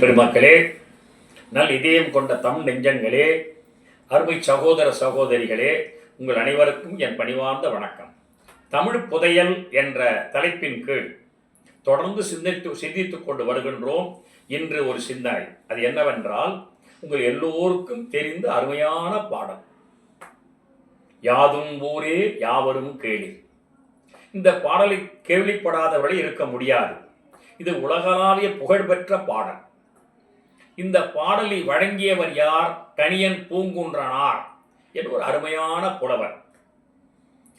பெருமக்களே நல் இதயம் கொண்ட தம் நெஞ்சங்களே அருமை சகோதர சகோதரிகளே உங்கள் அனைவருக்கும் என் பணிவார்ந்த வணக்கம். தமிழ் புதையல் என்ற தலைப்பின் கீழ் தொடர்ந்து சிந்தித்து சிந்தித்துக் கொண்டு வருகின்றோம் இன்று ஒரு சிந்தனை. அது என்னவென்றால் உங்கள் எல்லோருக்கும் தெரிந்த அருமையான பாடல். யாதும் ஊரே யாவரும் கேளி இந்த பாடலை கேள்விப்படாதவர்கள் இருக்க முடியாது. இது உலகளாவிய புகழ்பெற்ற பாடல். இந்த பாடலை வழங்கியவர் யார்? கணியன் பூங்குன்றனார் என்று ஒரு அருமையான புலவர்.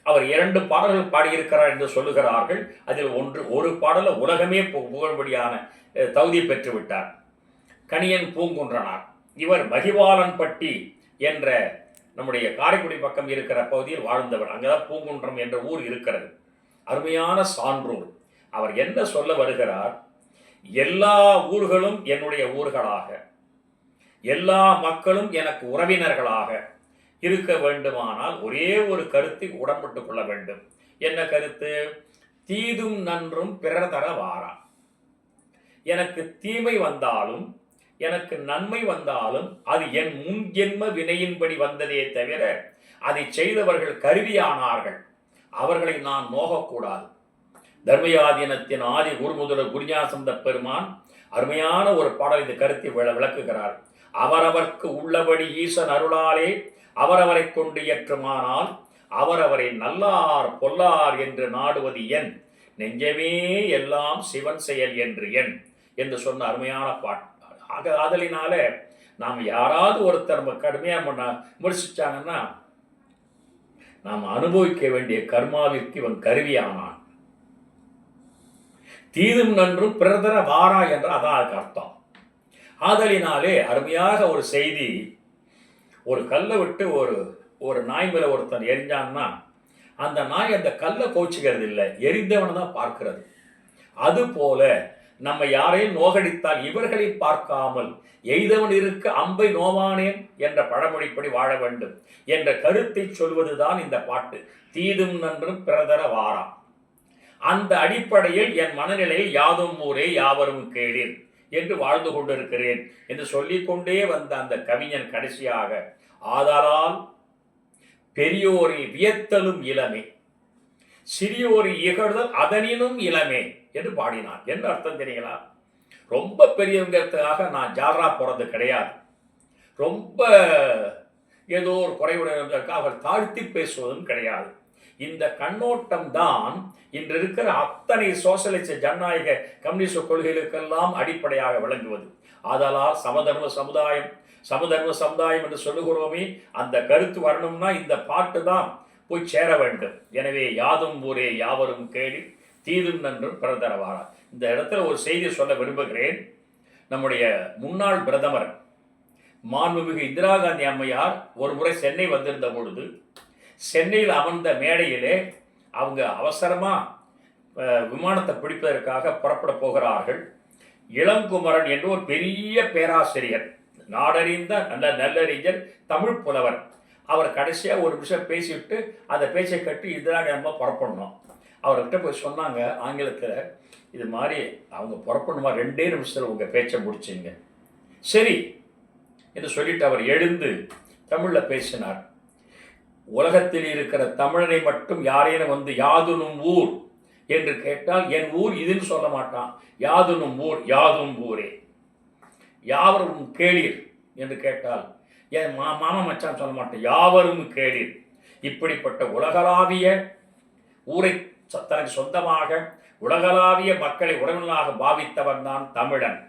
அவர் இரண்டு பாடல்கள் பாடியிருக்கிறார் என்று சொல்லுகிறார்கள். அதில் ஒன்று ஒரு பாடல உலகமே பு- புகழ்படியான தகுதி பெற்றுவிட்டார். கணியன் பூங்குன்றனார். இவர் மகிவாளன்பட்டி என்ற நம்முடைய காரைக்குடி பக்கம் இருக்கிற பகுதியில் வாழ்ந்தவர். அங்கேதான் பூங்குன்றம் என்ற ஊர் இருக்கிறது. அருமையான சான்றோர். அவர் என்ன சொல்ல வருகிறார்? எல்லா ஊர்களும் என்னுடைய ஊர்களாக. எல்லா மக்களும் எனக்கு உறவினர்களாக இருக்க வேண்டுமானால் ஒரே ஒரு கருத்தை உடன்பட்டுக் கொள்ள வேண்டும். என்ன கருத்து? தீதும் நன்றும் பிறர் தர வாரா. எனக்கு தீமை வந்தாலும் எனக்கு நன்மை வந்தாலும் அது என் முன் ஜென்ம வினையின்படி வந்ததே தவிர அதை செய்தவர்கள் கருவியானார்கள். அவர்களை நான் நோகக்கூடாது. தர்மயாதீனத்தின் ஆதி குருமுதல குருஞாசந்த பெருமான் அருமையான ஒரு பாடல் இந்த கருத்தை விள- விளக்குகிறார். அவரவர்க்கு உள்ளபடி ஈசன் அருளாலே அவரவரை கொண்டு இயற்றுமானால் அவரவரை நல்லார் பொல்லார் என்று நாடுவது என். நெஞ்சமே எல்லாம் சிவன் செயல் என்று என் என்று சொன்ன அருமையான பாட் ஆக ஆதலினால நாம் யாராவது ஒருத்தர் நம்ம கடுமையாக பண்ண விமர்சிச்சாங்கன்னா நாம் அனுபவிக்க வேண்டிய கர்மாவிற்கு இவன் கருவியானான். தீதும் நன்றும் பிரதர வாரா என்ற அதான் அர்த்தம் ஆதலினாலே அருமையாக ஒரு செய்தி ஒரு கல்லை விட்டு ஒரு ஒரு நாய் மேல ஒருத்தன் எரிஞ்சான்னா அந்த நாய் அந்த கல்லை கோச்சிக்கிறது இல்லை எரிந்தவனை தான் பார்க்கிறது. அதுபோல நம்ம யாரையும் நோகடித்தால் இவர்களை பார்க்காமல் எய்தவன் இருக்க அம்பை நோவானேன் என்ற பழமொழிப்படி வாழ வேண்டும் என்ற கருத்தை சொல்வதுதான் இந்த பாட்டு. தீதும் நன்றும் பிரதர வாரா. அந்த அடிப்படையில் என் மனநிலையில் யாதும் ஊரே யாவரும் கேளீர் என்று வாழ்ந்து கொண்டிருக்கிறேன் என்று சொல்லிக்கொண்டே வந்த அந்த கவிஞன் கடைசியாக ஆதலால் பெரியோரை வியத்தலும் இளமே சிறியோரை இகழ்தல் அதனினும் இளமே என்று பாடினார். என்ன அர்த்தம் தெரியுங்களா? ரொம்ப பெரியவங்கிறதுக்காக நான் ஜாலரா போறது கிடையாது. ரொம்ப ஏதோ ஒரு குறைவுடையவர்களுக்காக அவர் தாழ்த்தி பேசுவதும் கிடையாது. இந்த கண்ணோட்டம் தான் இன்று இருக்கிற அத்தனை சோசலிச ஜனநாயக கம்யூனிஸ்ட் கொள்கைகளுக்கெல்லாம் அடிப்படையாக விளங்குவது. ஆதலால் சமதர்ம சமுதாயம் சமதர்ம சமுதாயம் என்று சொல்லுகிறோமே அந்த கருத்து வரணும்னா இந்த பாட்டு தான் போய் சேர வேண்டும். எனவே யாதும் ஊரே யாவரும் கேளி தீதும் நன்றும் பிறந்தரவாரா இந்த இடத்துல ஒரு செய்தி சொல்ல விரும்புகிறேன். நம்முடைய முன்னாள் பிரதமர் மாண்புமிகு இந்திரா காந்தி அம்மையார் ஒரு முறை சென்னை வந்திருந்த பொழுது சென்னையில் அமர்ந்த மேடையிலே அவங்க அவசரமாக விமானத்தை பிடிப்பதற்காக புறப்பட போகிறார்கள். இளங்குமரன் என்று ஒரு பெரிய பேராசிரியர் நாடறிந்த நல்ல நல்லறிஞர் தமிழ் புலவர். அவர் கடைசியாக ஒரு நிமிஷம் பேசிவிட்டு அந்த பேச்சை கட்டி இதெல்லாம் நம்ம புறப்படணும். அவர்கிட்ட போய் சொன்னாங்க ஆங்கிலத்தில் இது மாதிரி அவங்க புறப்படணுமா? ரெண்டே நிமிஷத்தில் உங்கள் பேச்சை முடிச்சிங்க. சரி என்று சொல்லிட்டு அவர் எழுந்து தமிழில் பேசினார். உலகத்தில் இருக்கிற தமிழனை மட்டும் யாரேனும் வந்து யாதுனும் ஊர் என்று கேட்டால் என் ஊர் இதுன்னு சொல்ல மாட்டான். யாதுனும் ஊர் யாதும் ஊரே. யாவரும் கேளீர் என்று கேட்டால் என் மா மாமா மச்சான் சொல்ல மாட்டேன். யாவரும் கேளீர். இப்படிப்பட்ட உலகளாவிய ஊரை தனக்கு சொந்தமாக உலகளாவிய மக்களை உறவினராக பாவித்தவன் தான் தமிழன்.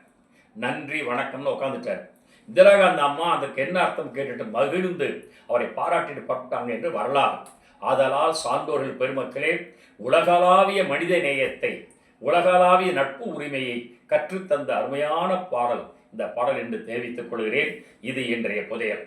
நன்றி வணக்கம்னு உட்காந்துட்டார் இந்திரா காந்தி அம்மா அதற்கு என்ன அர்த்தம் கேட்டுட்டு மகிழ்ந்து அவரை பாராட்டிட்டு பட்டாங்க என்று வரலாறு. ஆதலால் சான்றோர்கள் பெருமக்களே உலகளாவிய மனித நேயத்தை உலகளாவிய நட்பு உரிமையை கற்றுத்தந்த அருமையான பாடல் இந்த பாடல் என்று தெரிவித்துக் கொள்கிறேன். இது இன்றைய புதையல்.